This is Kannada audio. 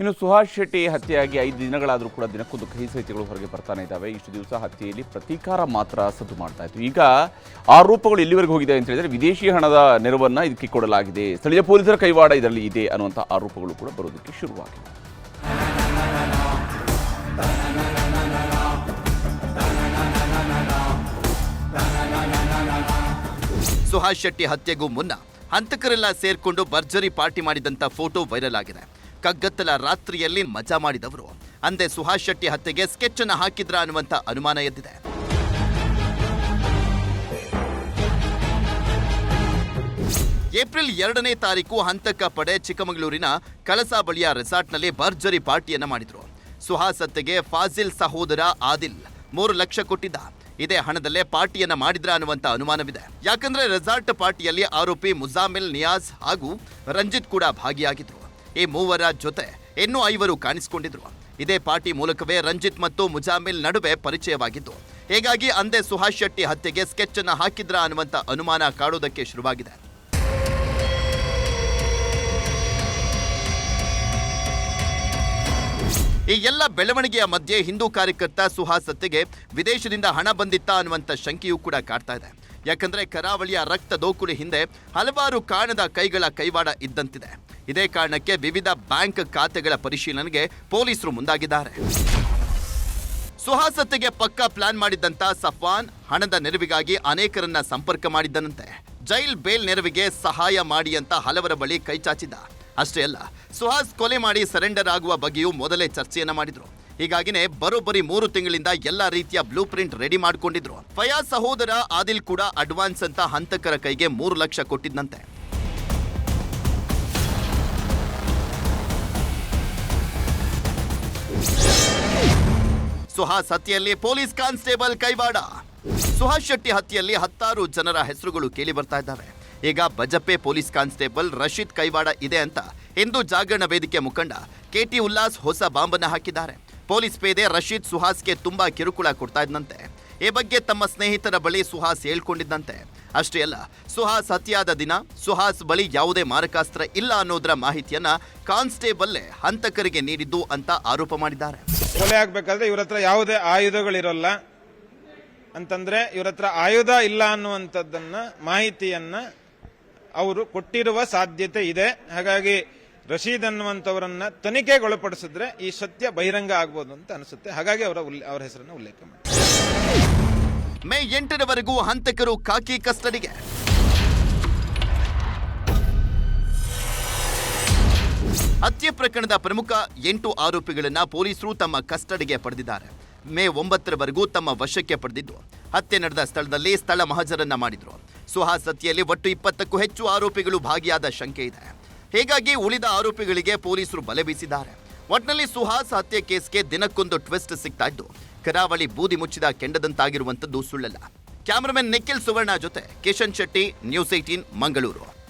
ಇನ್ನು ಸುಹಾಸ್ ಶೆಟ್ಟಿ ಹತ್ಯೆಯಾಗಿ ಐದು ದಿನಗಳಾದರೂ ಕೂಡ ದಿನಕ್ಕೊಂದು ಕಹಿ ಸಹಿತಿಗಳು ಹೊರಗೆ ಬರ್ತಾನೆ ಇದ್ದಾವೆ. ಇಷ್ಟು ದಿವಸ ಹತ್ಯೆಯಲ್ಲಿ ಪ್ರತೀಕಾರ ಮಾತ್ರ ಸದ್ದು ಮಾಡ್ತಾ ಇತ್ತು. ಈಗ ಆರೋಪಗಳು ಎಲ್ಲಿವರೆಗೂ ಹೋಗಿದೆ ಅಂತ ಹೇಳಿದರೆ ವಿದೇಶಿ ಹಣದ ನೆರವನ್ನು ಇದಕ್ಕೆ ಕೊಡಲಾಗಿದೆ. ಸ್ಥಳೀಯ ಪೊಲೀಸರ ಕೈವಾಡ ಇದರಲ್ಲಿ ಇದೆ ಅನ್ನುವಂಥ ಆರೋಪಗಳು ಕೂಡ ಬರೋದಕ್ಕೆ ಶುರುವಾಗಿದೆ. ಸುಹಾಸ್ ಶೆಟ್ಟಿ ಹತ್ಯೆಗೂ ಮುನ್ನ ಹಂತಕರೆಲ್ಲ ಸೇರ್ಕೊಂಡು ಭರ್ಜರಿ ಪಾರ್ಟಿ ಮಾಡಿದಂಥ ಫೋಟೋ ವೈರಲ್ ಆಗಿದೆ. ಕಗ್ಗತ್ತಲ ರಾತ್ರಿಯಲ್ಲಿ ಮಜಾ ಮಾಡಿದವರು. ಅಂದೆ ಸುಹಾಸ್ ಶೆಟ್ಟಿ ಹತ್ಯೆಗೆ ಸ್ಕೆಚ್ ಅನ್ನು ಹಾಕಿದ್ರ ಅನ್ನುವಂತ ಅನುಮಾನ ಎದ್ದಿದೆ. ಏಪ್ರಿಲ್ ಎರಡನೇ ತಾರೀಕು ಹಂತಕ ಪಡೆ ಚಿಕ್ಕಮಗಳೂರಿನ ಕಳಸಾ ಬಳಿಯ ರೆಸಾರ್ಟ್ನಲ್ಲಿ ಭರ್ಜರಿ ಪಾರ್ಟಿಯನ್ನ ಮಾಡಿದ್ರು. ಸುಹಾಸ್ ಹತ್ಯೆಗೆ ಫಾಜಿಲ್ ಸಹೋದರ ಆದಿಲ್ ಮೂರು ಲಕ್ಷ ಕೊಟ್ಟಿದ್ದ. ಇದೇ ಹಣದಲ್ಲೇ ಪಾರ್ಟಿಯನ್ನ ಮಾಡಿದ್ರ ಅನ್ನುವಂತ ಅನುಮಾನವಿದೆ. ಯಾಕಂದ್ರೆ ರೆಸಾರ್ಟ್ ಪಾರ್ಟಿಯಲ್ಲಿ ಆರೋಪಿ ಮುಜಾಮಿಲ್ ನಿಯಾಜ್ ಹಾಗೂ ರಂಜಿತ್ ಕೂಡ ಭಾಗಿಯಾಗಿದ್ರು. ಈ ಮೂವರ ಜೊತೆ ಇನ್ನೂ ಐವರು ಕಾಣಿಸಿಕೊಂಡಿದ್ರು. ಇದೇ ಪಾರ್ಟಿ ಮೂಲಕವೇ ರಂಜಿತ್ ಮತ್ತು ಮುಜಾಮಿಲ್ ನಡುವೆ ಪರಿಚಯವಾಗಿದ್ದು, ಹೀಗಾಗಿ ಅಂದೇ ಸುಹಾಸ್ ಶೆಟ್ಟಿ ಹತ್ಯೆಗೆ ಸ್ಕೆಚ್ ಅನ್ನು ಹಾಕಿದ್ರ ಅನ್ನುವಂತ ಅನುಮಾನ ಕಾಡೋದಕ್ಕೆ ಶುರುವಾಗಿದೆ. ಈ ಎಲ್ಲ ಬೆಳವಣಿಗೆಯ ಮಧ್ಯೆ ಹಿಂದೂ ಕಾರ್ಯಕರ್ತ ಸುಹಾಸ್ ಹತ್ಯೆಗೆ ವಿದೇಶದಿಂದ ಹಣ ಬಂದಿತ್ತ ಅನ್ನುವಂಥ ಶಂಕೆಯೂ ಕೂಡ ಕಾಡ್ತಾ ಇದೆ. ಯಾಕಂದ್ರೆ ಕರಾವಳಿಯ ರಕ್ತ ದೋಕುಳಿ ಹಿಂದೆ ಹಲವಾರು ಕಾಣದ ಕೈಗಳ ಕೈವಾಡ ಇದ್ದಂತಿದೆ. ಇದೇ ಕಾರಣಕ್ಕೆ ವಿವಿಧ ಬ್ಯಾಂಕ್ ಖಾತೆಗಳ ಪರಿಶೀಲನೆಗೆ ಪೊಲೀಸರು ಮುಂದಾಗಿದ್ದಾರೆ. ಸುಹಾಸತ್ತೆಗೆ ಪಕ್ಕಾ ಪ್ಲಾನ್ ಮಾಡಿದ್ದಂತ ಸಫ್ವಾನ್ ಹಣದ ನೆರವಿಗಾಗಿ ಅನೇಕರನ್ನ ಸಂಪರ್ಕ ಮಾಡಿದ್ದನಂತೆ. ಜೈಲ್ ಬೇಲ್ ನೆರವಿಗೆ ಸಹಾಯ ಮಾಡಿ ಅಂತ ಹಲವರ ಬಳಿ ಕೈಚಾಚಿದ್ದ ಅಷ್ಟೇ ಅಲ್ಲ, ಸುಹಾಸ್ ಕೊಲೆ ಮಾಡಿ ಸರೆಂಡರ್ ಆಗುವ ಬಗ್ಗೆಯೂ ಮೊದಲೇ ಚರ್ಚೆಯನ್ನ ಮಾಡಿದ್ರು. ಹೀಗಾಗಿನೇ ಬರೋಬ್ಬರಿ ಮೂರು ತಿಂಗಳಿಂದ ಎಲ್ಲಾ ರೀತಿಯ ಬ್ಲೂ ಪ್ರಿಂಟ್ ರೆಡಿ ಮಾಡ್ಕೊಂಡಿದ್ರು. ಫಯಾಜ್ ಸಹೋದರ ಆದಿಲ್ ಕೂಡ ಅಡ್ವಾನ್ಸ್ ಅಂತ ಹಂತಕರ ಕೈಗೆ ಮೂರು ಲಕ್ಷ ಕೊಟ್ಟಿದ್ದಂತೆ ಸುಹಾಸ್ ಹತ್ಯೆಯಲ್ಲಿ ಪೊಲೀಸ್ ಕಾನ್ಸ್ಟೇಬಲ್ ಕೈವಾಡ. ಸುಹಾಸ್ ಶೆಟ್ಟಿ ಹತ್ಯೆಯಲ್ಲಿ ಹತ್ತಾರು ಜನರ ಹೆಸರುಗಳು ಕೇಳಿ ಬರ್ತಾ ಇದ್ದಾವೆ. ಈಗ ಬಜಪೆ ಪೊಲೀಸ್ ಕಾನ್ಸ್ಟೇಬಲ್ ರಶೀದ್ ಕೈವಾಡ ಇದೆ ಅಂತ ಹಿಂದೂ ಜಾಗರಣ ವೇದಿಕೆ ಮುಖಂಡ ಕೆಟಿ ಉಲ್ಲಾಸ್ ಹೊಸ ಬಾಂಬನ್ನು ಹಾಕಿದ್ದಾರೆ. ಪೊಲೀಸ್ ಪೇದೆ ರಶೀದ್ ಸುಹಾಸ್ಗೆ ತುಂಬಾ ಕಿರುಕುಳ ಕೊಡ್ತಾ ಇದ್ದಂತೆ ಈ ಬಗ್ಗೆ ತಮ್ಮ ಸ್ನೇಹಿತರ ಬಳಿ ಸುಹಾಸ್ ಹೇಳ್ಕೊಂಡಿದ್ದಂತೆ. ಅಷ್ಟೇ ಅಲ್ಲ, ಸುಹಾಸ್ ಹತ್ಯಾದ ದಿನ ಸುಹಾಸ್ ಬಳಿ ಯಾವುದೇ ಮಾರಕಾಸ್ತ್ರ ಇಲ್ಲ ಅನ್ನೋದರ ಮಾಹಿತಿಯನ್ನ ಕಾನ್ಸ್ಟೇಬಲ್ಲೇ ಹಂತಕರಿಗೆ ನೀಡಿದ್ದು ಅಂತ ಆರೋಪ ಮಾಡಿದ್ದಾರೆ. ಕೊಲೆ ಆಗ್ಬೇಕಾದ್ರೆ ಇವ್ರ ಹತ್ರ ಯಾವುದೇ ಆಯುಧಗಳಿರೋಲ್ಲ. ಅಂತಂದ್ರೆ ಇವ್ರ ಹತ್ರ ಆಯುಧ ಇಲ್ಲ ಅನ್ನುವಂಥದ್ದನ್ನ ಮಾಹಿತಿಯನ್ನ ಅವರು ಕೊಟ್ಟಿರುವ ಸಾಧ್ಯತೆ ಇದೆ. ಹಾಗಾಗಿ ರಶೀದ್ ಅನ್ನುವಂಥವರನ್ನ ತನಿಖೆಗೊಳಪಡಿಸಿದ್ರೆ ಈ ಸತ್ಯ ಬಹಿರಂಗ ಆಗ್ಬೋದು ಅಂತ ಅನಿಸುತ್ತೆ. ಹಾಗಾಗಿ ಅವರ ಅವರ ಹೆಸರನ್ನು ಉಲ್ಲೇಖ ಮಾಡಿ. ಮೇ ಎಂಟರವರೆಗೂ ಹಂತಕರು ಕಾಕಿ ಕಸ್ಟಡಿಗೆ. ಹತ್ಯೆ ಪ್ರಕರಣದ ಪ್ರಮುಖ ಎಂಟು ಆರೋಪಿಗಳನ್ನ ಪೊಲೀಸರು ತಮ್ಮ ಕಸ್ಟಡಿಗೆ ಪಡೆದಿದ್ದಾರೆ. ಮೇ ಒಂಬತ್ತರವರೆಗೂ ತಮ್ಮ ವಶಕ್ಕೆ ಪಡೆದಿದ್ದು. ಹತ್ಯೆ ನಡೆದ ಸ್ಥಳದಲ್ಲಿ ಸ್ಥಳ ಮಹಜರನ್ನ ಮಾಡಿದ್ರು. ಸುಹಾಸ್ ಹತ್ಯೆಯಲ್ಲಿ ಒಟ್ಟು ಇಪ್ಪತ್ತಕ್ಕೂ ಹೆಚ್ಚು ಆರೋಪಿಗಳು ಭಾಗಿಯಾದ ಶಂಕೆ ಇದೆ. ಹೀಗಾಗಿ ಉಳಿದ ಆರೋಪಿಗಳಿಗೆ ಪೊಲೀಸರು ಬಲೆ ಬೀಸಿದ್ದಾರೆ. ಒಟ್ನಲ್ಲಿ ಸುಹಾಸ್ ಹತ್ಯೆ ಕೇಸ್ಗೆ ದಿನಕ್ಕೊಂದು ಟ್ವಿಸ್ಟ್ ಸಿಗ್ತಾ ಇದ್ದು, ಕರಾವಳಿ ಬೂದಿ ಮುಚ್ಚಿದ ಕೆಂಡದಂತಾಗಿರುವಂತದ್ದು ಸುಳ್ಳಲ್ಲ. ಕ್ಯಾಮರಾಮನ್ ನಿಖಿಲ್ ಸುವರ್ಣ ಜೊತೆ ಕಿಶನ್ ಶೆಟ್ಟಿ, ನ್ಯೂಸ್ ಏಟೀನ್ ಮಂಗಳೂರು.